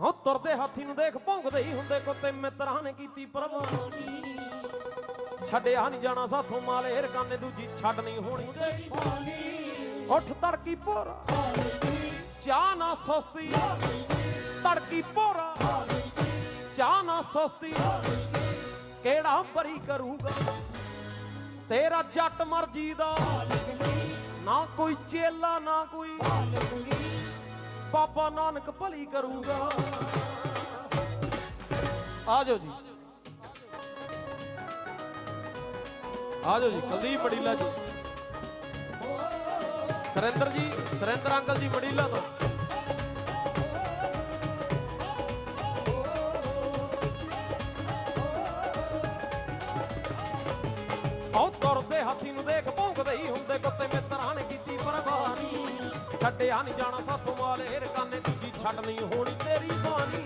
ਹਾਂ, ਤੁਰਦੇ ਹਾਥੀ ਨੂੰ ਦੇਖ ਭੌਂਕਦੇ ਹੀ ਹੁੰਦੇ ਕੁੱਤੇ। ਮਿੱਤਰਾਂ ਨੇ ਕੀਤੀ ਪ੍ਰਵਾਨੀ ਛੱਡਿਆ ਨਹੀਂ ਜਾਣਾ ਸਾਥੋਂ ਮਾਲੇ ਰਕਾਨੇ ਦੂਜੀ ਛੱਡ ਨਹੀਂ ਹੋਣੀ। ਉੱਠ ਤੜਕੀ ਭੋਰਾ। ਚਾਹ ਨਾ ਸੁਸਤੀ। ਤੜਕੀ ਭੋਰਾ। ਚਾਹ ਨਾ ਸੁਸਤੀ। ਕਿਹੜਾ ਬਰੀ ਕਰੂਗਾ? ਤੇਰਾ ਜੱਟ ਮਰਜ਼ੀ ਦਾ। ਨਾ ਕੋਈ ਚੇਲਾ, ਨਾ ਕੋਈ ਬਾਬਾ ਨਾਨਕ ਭਲੀ ਕਰੂਗਾ। ਆ ਜਾਓ ਜੀ। ਆ ਜਾਓ ਜੀ, ਕੁਲਦੀਪ ਬੜੀਲਾ ਜੀ। ਸਰਿੰਦਰ ਜੀ, ਸਰਿੰਦਰ ਅੰਕਲ ਜੀ ਬੜੀਲਾ ਤੋਂ। ਆਉ ਤੁਰਦੇ ਹਾਥੀ ਨੂੰ ਦੇਖ, ਭੌਂਕਦੇ ਹੀ ਹੁੰਦੇ ਕੁੱਤੇ ਮਿੱਤਰਾਂ ਛੱਡਿਆ ਨਹੀਂ ਜਾਣਾ ਸਾਥੋਂ ਮਾਲੇ ਰਕਾਨੇ ਦੂਜੀ ਛੱਡ ਨਹੀਂ ਹੋਣੀ ਤੇਰੀ ਬਾਣੀ।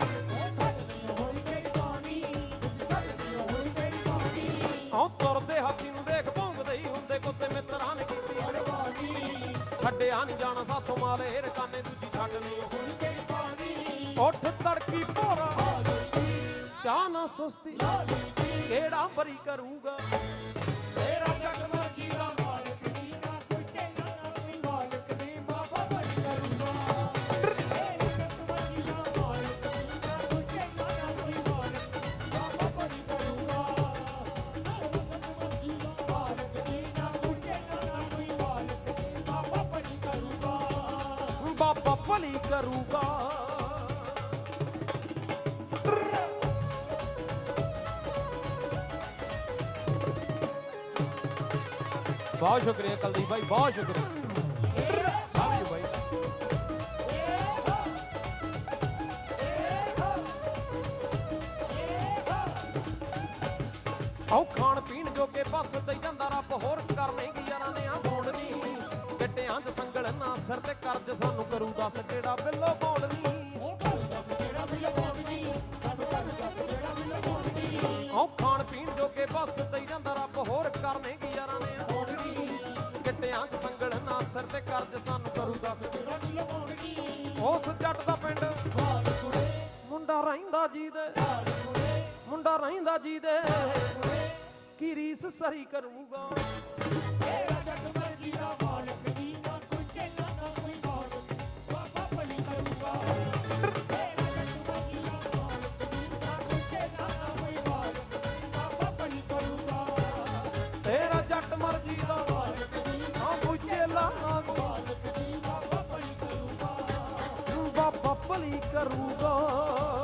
ਆਉ ਤੁਰਦੇ ਹਾਥੀ ਨੂੰ ਦੇਖ, ਭੌਂਕਦੇ ਹੀ ਹੁੰਦੇ ਕੁੱਤੇ ਮਿੱਤਰਾਂ ਨੇ ਕੀਤੀ ਪਰਵਾਨੀ ਛੱਡਿਆ ਨਹੀਂ ਜਾਣਾ ਸਾਥੋਂ ਮਾਲੇ ਰਕਾਨੇ ਦੂਜੀ ਛੱਡ ਨਹੀਂ ਹੋਣੀ ਤੇਰੀ ਬਾਣੀ। ਉੱਠ ਤੜਕੀ ਭੋਰਾ, ਚਾਹ ਨਾ ਸੁਸਤੀ, ਕਿਹੜਾ ਬਰੀ ਕਰੂਗਾ? ਬਾਬਾ ਕਰੂਗਾ। ਬਹੁਤ ਸ਼ੁਕਰੀਆ ਕੁਲਦੀਪ ਭਾਈ, ਬਹੁਤ ਸ਼ੁਕਰੀਆ। ਲਵ ਭਾਈ। ਆਉ ਖਾਣ ਪੀਣ ਜੋਗੇ ਬਸ ਦਈ ਜਾਂਦਾ ਰੱਬ, ਹੋਰ ਕਰ ਕੀ ਯਾਰਾਂ ਨੇ ਆ ਬੋਲਣੀ ਗਿੱਟਿਆਂ 'ਚ ਸੰਗਲ ਨਾ ਸਿਰ ਤੇ ਕਰਜ਼ ਸਾਨੂੰ ਕਰੂ ਦੱਸ ਕਿਹੜਾ ਬਿੱਲੋ ਬੋਲਣੀ ਉਹ ਖਾਣ ਪੀਣ ਜੋਗੇ ਬਸ ਦਈ ਜਾਂਦਾ ਰੱਬ, ਹੋਰ ਕਰਨੇ ਕੀ ਯਾਰਾਂ ਨੇ? ਆ 'ਚ ਸੰਗਲ ਨਾ ਸਿਰ ਤੇ ਕਰਜ਼ ਸਾਨੂੰ ਕਰੂ ਦੱਸ ਕਿਹੜਾ ਬਿੱਲ ਪਾਉਣੀ ਉਸ ਜੱਟ ਦਾ ਪਿੰਡ ਮੁੰਡਾ ਰਹਿੰਦਾ ਜੀ ਦੇ। ਮੁੰਡਾ ਰਹਿੰਦਾ ਜੀ ਦੇ। ਕੀ ਰੀਸ ਸਰੀ ਕਰੂਗਾ? ਬਾਬਾ ਭਲੀ ਕਰੂਗਾ।